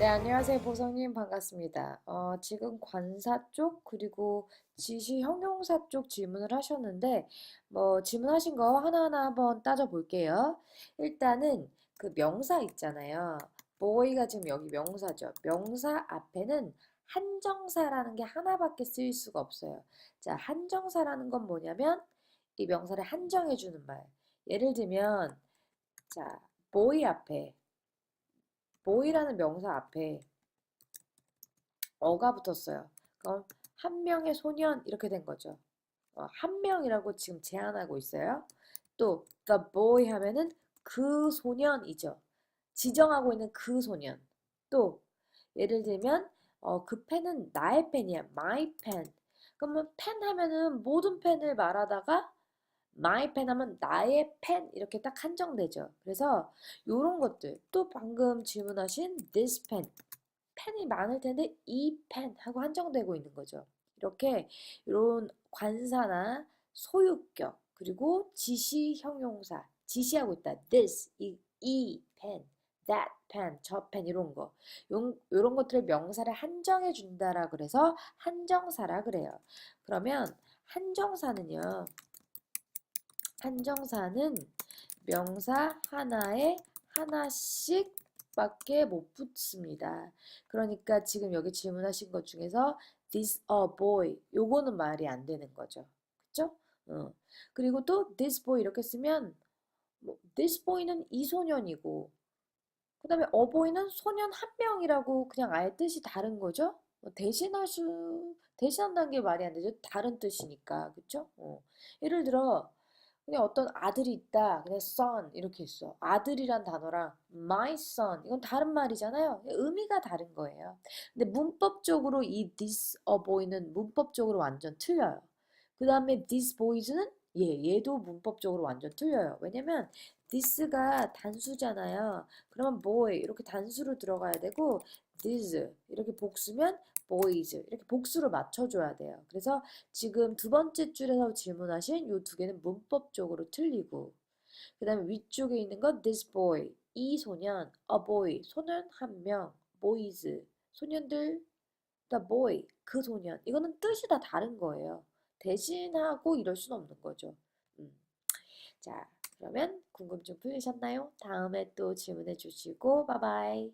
네, 안녕하세요. 보성님 반갑습니다. 어, 지금 관사 쪽 그리고 지시 형용사 쪽 질문을 하셨는데 뭐 질문하신 거 하나하나 한번 따져볼게요. 일단은 그 명사 있잖아요. boy가 지금 여기 명사죠. 명사 앞에는 한정사라는 게 하나밖에 쓰일 수가 없어요. 자, 한정사라는 건 뭐냐면 이 명사를 한정해 주는 말. 예를 들면 자, boy 앞에 boy라는 명사 앞에 어가 붙었어요. 그럼 한 명의 소년 이렇게 된 거죠. 어, 한 명이라고 지금 제한하고 있어요. 또 the boy 하면은 그 소년이죠. 지정하고 있는 그 소년. 또 예를 들면 어, 그 펜은 나의 펜이야. my pen. 그러면 펜 하면은 모든 펜을 말하다가 my pen 하면 나의 펜 이렇게 딱 한정되죠. 그래서 요런 것들 또 방금 질문하신 this pen 펜이 많을 텐데 이 펜 하고 한정되고 있는 거죠. 이렇게 이런 관사나 소유격 그리고 지시 형용사 지시하고 있다. this 이, 이 펜, that pen, 저 펜 이런 거 요, 요런 것들을 명사를 한정해 준다라 그래서 한정사라 그래요. 그러면 한정사는요. 한정사는 명사 하나에 하나씩 밖에 못 붙습니다. 그러니까 지금 여기 질문하신 것 중에서 this a boy 요거는 말이 안 되는 거죠. 그쵸? 어. 그리고 또 this boy 이렇게 쓰면 뭐, this boy는 이 소년이고 그 다음에 a boy는 소년 한 명이라고 그냥 아예 뜻이 다른 거죠. 뭐 대신할 수 대신한다는 게 말이 안 되죠. 다른 뜻이니까 그쵸? 어. 예를 들어 그냥 어떤 아들이 있다. 그냥 son 이렇게 있어. 아들이란 단어랑 my son 이건 다른 말이잖아요. 의미가 다른 거예요. 근데 문법적으로 이 this a boy는 문법적으로 완전 틀려요. 그 다음에 these boys는 얘, 얘도 문법적으로 완전 틀려요. 왜냐면 this가 단수잖아요. 그러면 boy 이렇게 단수로 들어가야 되고 these 이렇게 복수면 boys 이렇게 복수로 맞춰줘야 돼요. 그래서 지금 두 번째 줄에서 질문하신 이 두 개는 문법적으로 틀리고 그 다음에 위쪽에 있는 건 this boy 이 소년 a boy 소년 한 명 boys 소년들 the boy 그 소년 이거는 뜻이 다 다른 거예요. 대신하고 이럴 수는 없는 거죠. 음. 자 그러면 궁금증 풀리셨나요? 다음에 또 질문해 주시고 바이바이